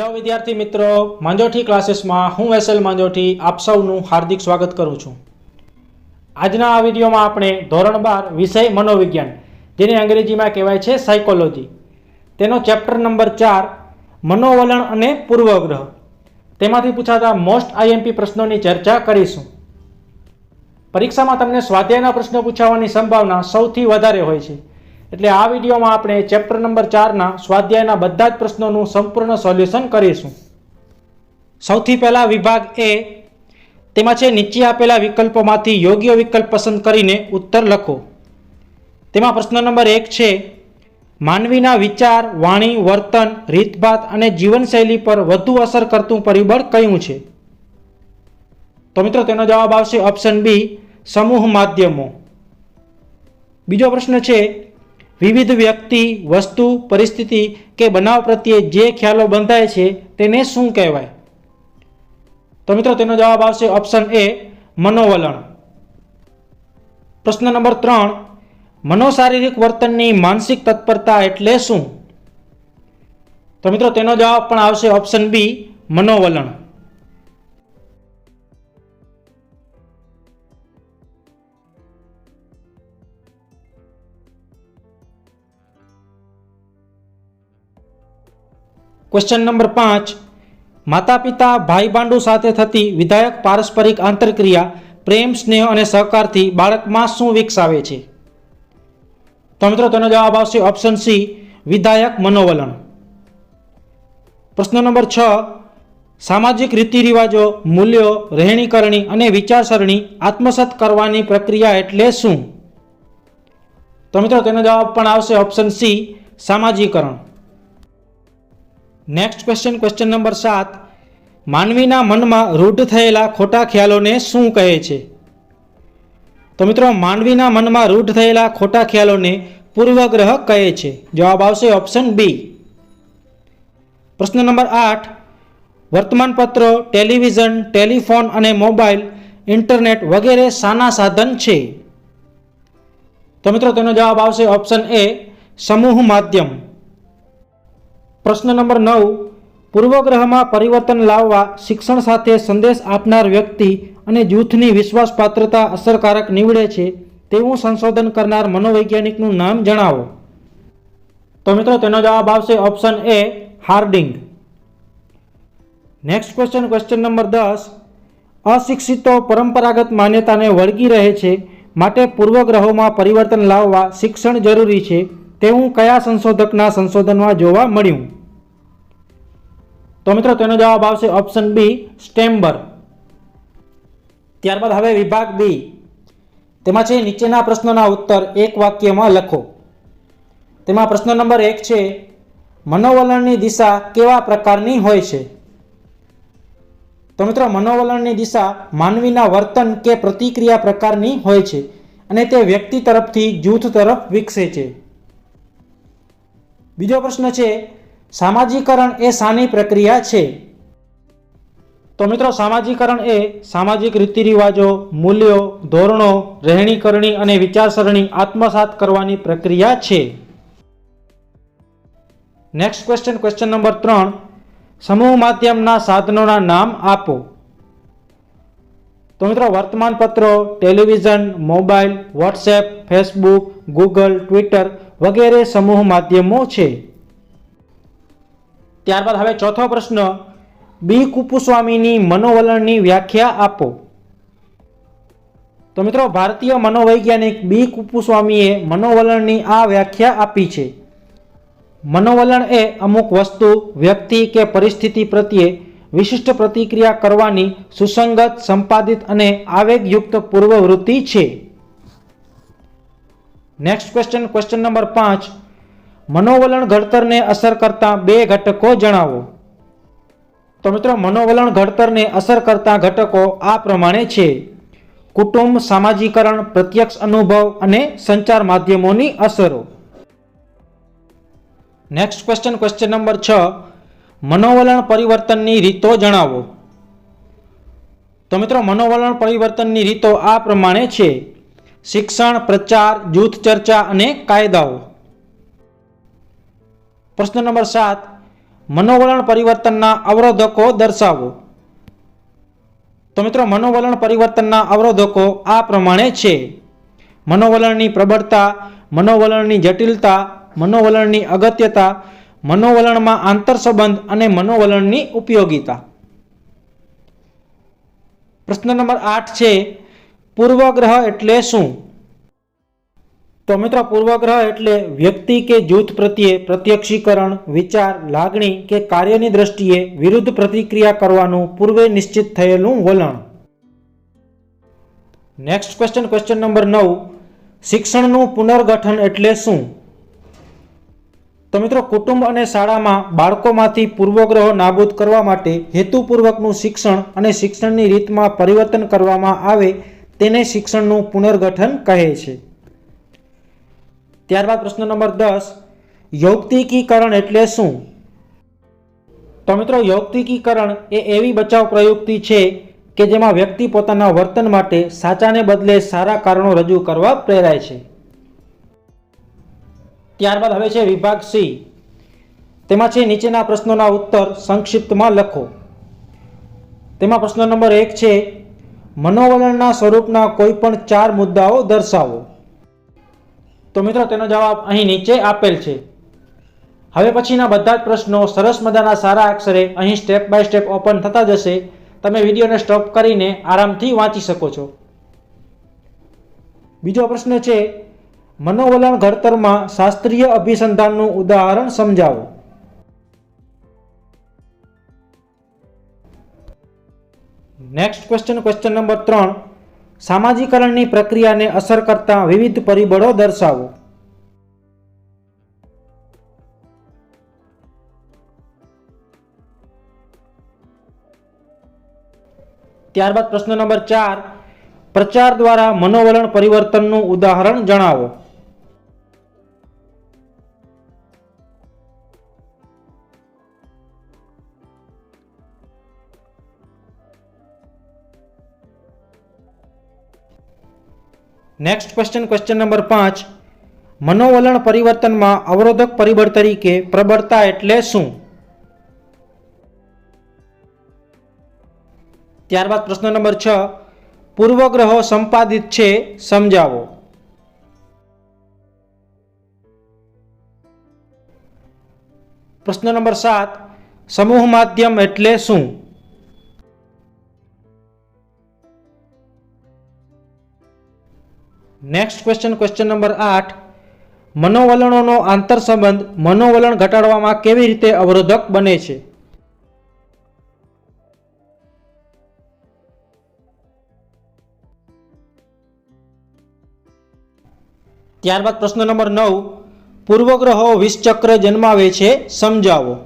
Hello વિદ્યાર્થી મિત્રો. માંજોઠી ક્લાસીસમાં હું એસએલ માંજોઠી આપ સૌનું હાર્દિક સ્વાગત કરું છું. આજના આ વિડીયોમાં આપણે ધોરણ બાર વિષય મનોવિજ્ઞાન, જેને અંગ્રેજીમાં કહેવાય છે સાયકોલોજી તેનો ચેપ્ટર નંબર ચાર, મનોવલણ અને પૂર્વગ્રહ. તેમાંથી પૂછાતા મોસ્ટ આઈએમપી પ્રશ્નોની ચર્ચા કરીશું. પરીક્ષામાં તમને સ્વાધ્યાયના પ્રશ્નો પૂછાવાની સંભાવના સૌથી વધારે હોય છે. એટલે આ વિડીયોમાં આપણે ચેપ્ટર નંબર ચારના સ્વાધ્યાયના બધા જ પ્રશ્નોનું સંપૂર્ણ સોલ્યુશન કરીશું. સૌથી પહેલા વિભાગ એ તેમાં છે, નીચે આપેલા વિકલ્પોમાંથી યોગ્ય વિકલ્પ પસંદ કરીને ઉત્તર લખો. તેમાં પ્રશ્ન નંબર એક છે, માનવીના વિચાર, વાણી, વર્તન, રીતભાત અને જીવનશૈલી પર વધુ અસર કરતું પરિબળ કયું છે? તો મિત્રો, તેનો જવાબ આવશે ઓપ્શન બી, સમૂહ માધ્યમો. બીજો પ્રશ્ન છે વિવિધ વ્યક્તિ, વસ્તુ, પરિસ્થિતિ કે બનાવ પ્રત્યે જે ખ્યાલો બંધાય છે તેને શું કહેવાય? તો મિત્રો તેનો જવાબ આવશે ઓપ્શન એ મનોવલણ. પ્રશ્ન નંબર ત્રણ, મનોશારીરિક વર્તનની માનસિક તત્પરતા એટલે શું? તો મિત્રો તેનો જવાબ પણ આવશે ઓપ્શન બી મનોવલણ. ક્વેશ્ચન નંબર પાંચ. માતા પિતા ભાઈ બાંડુ સાથે થતી વિધાયક પારસ્પરિક આંતરક્રિયા, પ્રેમ, સ્નેહ અને સહકારથી બાળકમાં શું વિકસાવે છે? તો મિત્રો તેનો જવાબ આવશે ઓપ્શન સી વિધાયક મનોવલણ. પ્રશ્ન નંબર છ. સામાજિક રીતિરિવાજો, મૂલ્યો, રહેણીકરણી અને વિચારસરણી આત્મસત કરવાની પ્રક્રિયા એટલે શું? તો મિત્રો તેનો જવાબ પણ આવશે ઓપ્શન સી સામાજિકરણ. નેક્સ્ટ ક્વેશ્ચન ક્વેશ્ચન નંબર સાત. માનવીના મનમાં રૂઢ થયેલા ખોટા ખ્યાલોને શું કહે છે? તો મિત્રો, માનવીના મનમાં રૂઢ થયેલા ખોટા ખ્યાલોને પૂર્વગ્રહ કહે છે. જવાબ આવશે ઓપ્શન બી પ્રશ્ન નંબર આઠ. વર્તમાનપત્રો ટેલિવિઝન ટેલિફોન અને મોબાઈલ ઇન્ટરનેટ વગેરે શાના સાધન છે? તો મિત્રો, તેનો જવાબ આવશે ઓપ્શન એ સમૂહ માધ્યમ. પ્રશ્ન નંબર નવ, પૂર્વગ્રહમાં પરિવર્તન લાવવા શિક્ષણ સાથે સંદેશ આપનાર વ્યક્તિ અને જૂથની વિશ્વાસપાત્રતા અસરકારક નીવડે છે તેવું સંશોધન કરનાર મનોવૈજ્ઞાનિકનું નામ જણાવો. તો મિત્રો, તેનો જવાબ આવશે option A, hoarding. Next question question number દસ. અશિક્ષિતો પરંપરાગત માન્યતાને વળગી રહે છે, માટે પૂર્વગ્રહોમાં પરિવર્તન લાવવા શિક્ષણ જરૂરી છે. તેવું કયા સંશોધકના સંશોધનમાં જોવા મળ્યું? તો મિત્રો, તેનો જવાબ આવશે ઓપ્શન બી સ્ટેમ્બર. ત્યારબાદ હવે વિભાગ બી તેમાં છે નીચેના પ્રશ્નોના ઉત્તર એક વાક્યમાં લખો. તેમાં પ્રશ્ન નંબર એક છે, મનોવલણની દિશા કેવા પ્રકારની હોય છે? તો મિત્રો, મનોવલણની દિશા માનવીના વર્તન કે પ્રતિક્રિયા પ્રકારની હોય છે અને તે વ્યક્તિ તરફથી જૂથ તરફ વિકસે છે. બીજો પ્રશ્ન છે, સામાજિકરણ એ શાની પ્રક્રિયા છે? તો મિત્રો, સામાજિકરણ એ સામાજિક રીતિરિવાજો, મૂલ્યો, ધોરણો, રહેણીકરણી અને વિચારસરણી, આત્મસાત કરવાની પ્રક્રિયા છે. નેક્સ્ટ ક્વેશ્ચન ક્વેશ્ચન નંબર ત્રણ. સમૂહ માધ્યમના સાધનોના નામ આપો. તો મિત્રો, વર્તમાનપત્રો, television, mobile, WhatsApp, Facebook, Google, Twitter વગેરે સમૂહ માધ્યમો છે. ત્યારબાદ હવે ચોથો પ્રશ્ન, બી કુપુસ્વામીની મનોવલણની વ્યાખ્યા આપો. તો મિત્રો, ભારતીય મનોવૈજ્ઞાનિક બી કુપુસ્વામીએ મનોવલણની આ વ્યાખ્યા આપી છે. મનોવલણ એ અમુક વસ્તુ, વ્યક્તિ કે પરિસ્થિતિ પ્રત્યે વિશિષ્ટ પ્રતિક્રિયા કરવાની સુસંગત, સંપાદિત અને આવેગયુક્ત પૂર્વવૃત્તિ છે. નેક્સ્ટ ક્વેશ્ચન ક્વેશ્ચન નંબર પાંચ. મનોવલણ ઘડતરને અસર કરતા બે ઘટકો જણાવો. તો મિત્રો, મનોવલણ ઘડતરને અસર કરતા ઘટકો આ પ્રમાણે છે. કુટુંબ, સામાજિકરણ, પ્રત્યક્ષ અનુભવ અને સંચાર માધ્યમોની અસરો. નેક્સ્ટ ક્વેશ્ચન ક્વેશ્ચન નંબર છ. મનોવલણ પરિવર્તનની રીતો જણાવો. તો મિત્રો, મનોવલણ પરિવર્તનની રીતો આ પ્રમાણે છે. શિક્ષણ, પ્રચાર, જૂથ ચર્ચા અને કાયદાઓ. પ્રશ્ન નંબર સાત, મનોવલણ પરિવર્તનના અવરોધકો દર્શાવો. તો મિત્રો, મનોવલણ પરિવર્તનના અવરોધકો આ પ્રમાણે છે. મનોવલણની પ્રબળતા, મનોવલણની જટિલતા, મનોવલણની અગત્યતા, મનોવલણમાં આંતરસંબંધ અને મનોવલણની ઉપયોગિતા. પ્રશ્ન નંબર આઠ છે પૂર્વગ્રહ એટલે શું? તો મિત્રો, પૂર્વગ્રહ એટલે વ્યક્તિ કે જૂથ પ્રત્યે પ્રત્યક્ષીકરણ, વિચાર, લાગણી કે કાર્યની દ્રષ્ટિએ વિરુદ્ધ પ્રતિક્રિયા કરવાનું પૂર્વે નિશ્ચિત થયેલું વલણ. નેક્સ્ટ ક્વેશ્ચન ક્વેશ્ચન નંબર નવ. શિક્ષણનું પુનર્ગઠન એટલે શું? તો મિત્રો, કુટુંબ અને શાળામાં બાળકોમાંથી પૂર્વગ્રહો નાબૂદ કરવા માટે હેતુપૂર્વકનું શિક્ષણ અને શિક્ષણની રીતમાં પરિવર્તન કરવામાં આવે તેને શિક્ષણનું પુનર્ગઠન કહે છે. ત્યારબાદ પ્રશ્ન નંબર દસ, યૌક્તિકીકરણ એટલે શું? તો મિત્રો, યૌક્તિકીકરણ એ એવી બચાવ પ્રયુક્તિ છે કે જેમાં વ્યક્તિ પોતાના વર્તન માટે સાચાને બદલે સારા કારણો રજૂ કરવા પ્રેરાય છે. ત્યારબાદ હવે છે વિભાગ સી. તેમાં છે નીચેના પ્રશ્નોના ઉત્તર સંક્ષિપ્તમાં લખો. તેમાં પ્રશ્ન નંબર એક છે મનોવલણના સ્વરૂપના કોઈ પણ ચાર મુદ્દાઓ દર્શાવો. તો મિત્રો, તેનો જવાબ અહીં નીચે આપેલ છે. હવે પછીના બધા જ પ્રશ્નો સરસ મજાના સારા અક્ષરે અહીં સ્ટેપ બાય સ્ટેપ ઓપન થતા જશે. તમે વિડીયોને સ્ટોપ કરીને આરામથી વાંચી શકો છો. બીજો પ્રશ્ન છે, મનોવલણ ઘડતરમાં શાસ્ત્રીય અભિસંધાનનું ઉદાહરણ સમજાવો. નેક્સ્ટ ક્વેશ્ચન ક્વેશ્ચન નંબર ત્રણ. સામાજિકરણની પ્રક્રિયાને અસર કરતા વિવિધ પરિબળો દર્શાવો. ત્યારબાદ પ્રશ્ન નંબર ચાર. પ્રચાર દ્વારા મનોવલણ પરિવર્તનનું ઉદાહરણ જણાવો. નેક્સ્ટ ક્વેશ્ચન ક્વેશ્ચન નંબર પાંચ. મનોવલણ પરિવર્તનમાં અવરોધક પરિબળ તરીકે પ્રબળતા એટલે શું? ત્યારબાદ પ્રશ્ન નંબર છ. પૂર્વગ્રહો સંપાદિત છે, સમજાવો. પ્રશ્ન નંબર સાત. સમૂહ માધ્યમ એટલે શું? નેક્સ્ટ ક્વેશ્ચન ક્વેશ્ચન નંબર આઠ. મનોવલણોનો આંતરસંબંધ મનોવલણ ઘટાડવામાં કેવી રીતે અવરોધક બને છે? ત્યારબાદ પ્રશ્ન નંબર નવ. પૂર્વગ્રહો વિષચક્ર જન્માવે છે, સમજાવો.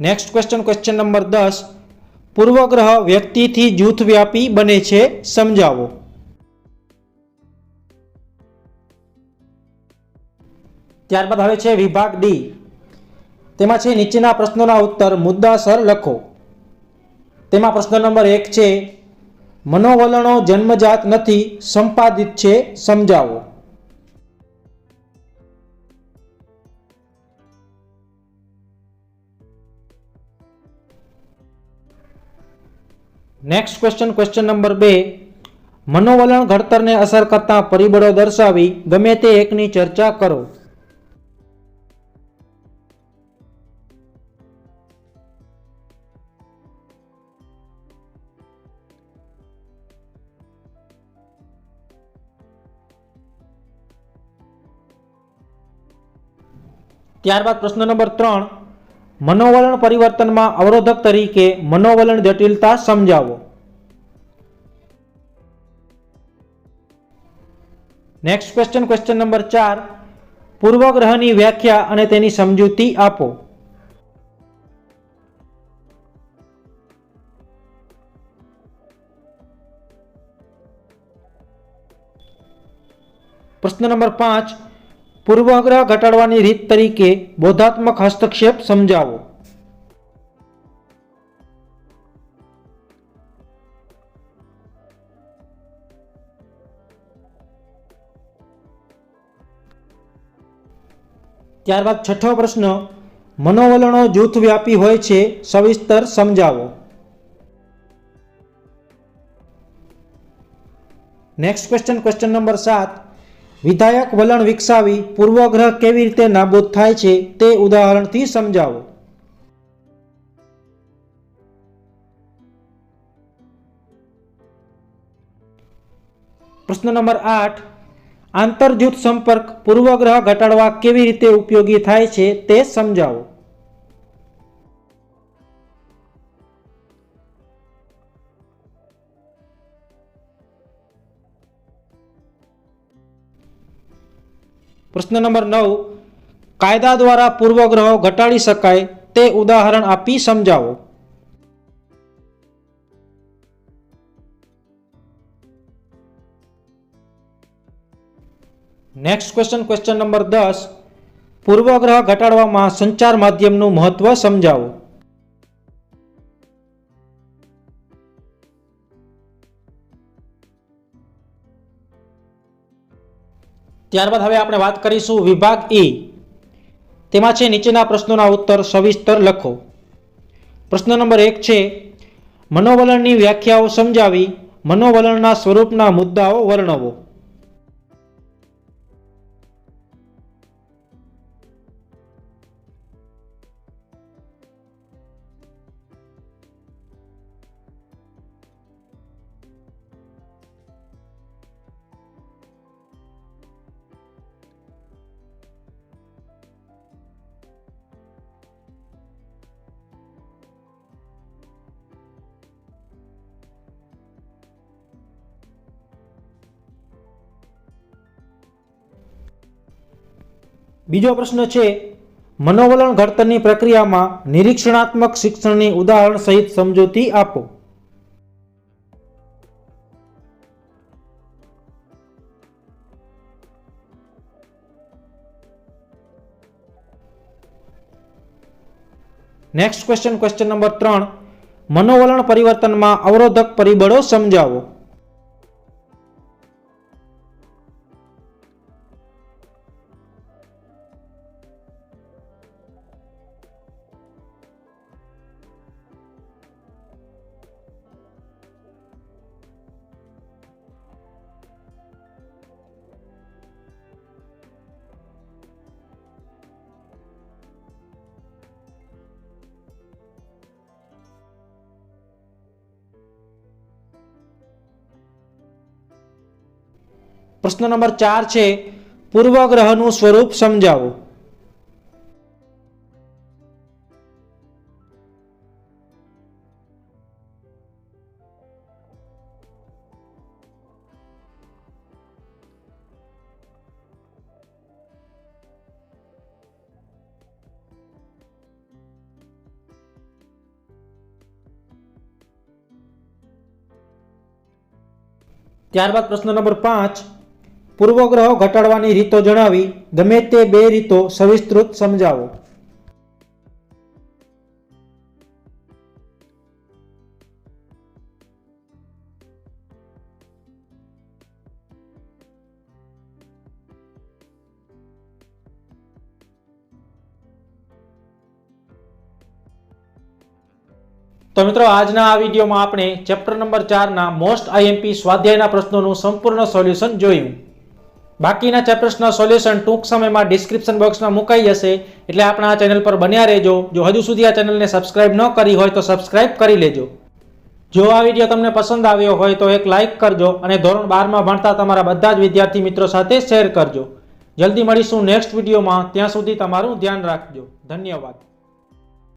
નેક્સ્ટ ક્વેશ્ચન ક્વેશ્ચન નંબર દસ. પૂર્વગ્રહ વ્યક્તિથી જૂથવ્યાપી બને છે, સમજાવો. ત્યારબાદ હવે છે વિભાગ ડી. તેમાં છે નીચેના પ્રશ્નોના ઉત્તર, મુદ્દાસર લખો. તેમાં પ્રશ્ન નંબર એક છે, મનોવલણો જન્મજાત નથી, સંપાદિત છે, સમજાવો. નેક્સ્ટ ક્વેશ્ચન ક્વેશ્ચન નંબર બે. મનોવલણ ઘડતરને અસર કરતા પરિબળો દર્શાવી ગમે તે એકની ચર્ચા કરો. ત્યારબાદ પ્રશ્ન નંબર ત્રણ. મનોવલણ પરિવર્તનમાં અવરોધક તરીકે મનોવલણ જટિલતા સમજાવો. નેક્સ્ટ ક્વેશ્ચન ક્વેશ્ચન નંબર ચાર. પૂર્વગ્રહની વ્યાખ્યા અને તેની સમજૂતી આપો. પ્રશ્ન નંબર પાંચ. પૂર્વગ્રહ ઘટાડવાની રીત તરીકે બોધાત્મક હસ્તક્ષેપ સમજાવો. ત્યારબાદ છઠ્ઠો પ્રશ્ન, મનોવલણો જૂથ વ્યાપી હોય છે, સવિસ્તર સમજાવો. નેક્સ્ટ ક્વેશ્ચન ક્વેશ્ચન નંબર સાત. વિધાયક વલણ વિકસાવી પૂર્વગ્રહ કેવી રીતે નાબૂદ થાય છે તે ઉદાહરણથી સમજાવો. પ્રશ્ન નંબર આઠ. આંતરજૂથ સંપર્ક પૂર્વગ્રહ ઘટાડવા કેવી રીતે ઉપયોગી થાય છે તે સમજાવો. પ્રશ્ન નંબર નવ, કાયદા દ્વારા પૂર્વગ્રહો ઘટાડી શકાય તે ઉદાહરણ આપી સમજાવો. નેક્સ્ટ ક્વેશ્ચન ક્વેશ્ચન નંબર દસ, પૂર્વગ્રહ ઘટાડવામાં સંચાર માધ્યમનું મહત્વ સમજાવો. ત્યારબાદ હવે આપણે વાત કરીશું વિભાગ ઈ તેમાં છે નીચેના પ્રશ્નોના ઉત્તર સવિસ્તર લખો. પ્રશ્ન નંબર એક છે, મનોવલણની વ્યાખ્યાઓ સમજાવી મનોવલણના સ્વરૂપના મુદ્દાઓ વર્ણવો. બીજો પ્રશ્ન છે, મનોવલણ ઘડતરની પ્રક્રિયામાં નિરીક્ષણાત્મક શિક્ષણની ઉદાહરણ સહિત સમજૂતી આપો. નેક્સ્ટ ક્વેશ્ચન ક્વેશ્ચન નંબર ત્રણ. મનોવલણ પરિવર્તનમાં અવરોધક પરિબળો સમજાવો. પ્રશ્ન નંબર ચાર છે પૂર્વગ્રહનું સ્વરૂપ સમજાવો. ત્યારબાદ પ્રશ્ન નંબર પાંચ પૂર્વગ્રહો ઘટાડવાની રીતો જણાવી, ગમે તે બે રીતો સવિસ્તૃત સમજાવો. તો મિત્રો, આજના આ વિડીયોમાં આપણે ચેપ્ટર નંબર ચારના મોસ્ટ આઈએમપી સ્વાધ્યાયના પ્રશ્નોનું સંપૂર્ણ સોલ્યુશન જોયું. બાકીના ચેપ્ટર્સના સોલ્યુશન ટૂંક સમયમાં ડિસ્ક્રિપ્શન બોક્સમાં મુકાઈ જશે. એટલે આપણા આ ચેનલ પર બન્યા રહેજો. જો હજુ સુધી આ ચેનલને સબસ્ક્રાઇબ ન કરી હોય તો સબસ્ક્રાઇબ કરી લેજો. જો આ વીડિયો તમને પસંદ આવ્યો હોય તો એક લાઇક કરજો અને ધોરણ બારમાં ભણતા તમારા બધા જ વિદ્યાર્થી મિત્રો સાથે શેર કરજો. જલ્દી મળીશું નેક્સ્ટ વિડીયોમાં ત્યાં સુધી તમારું ધ્યાન રાખજો. ધન્યવાદ.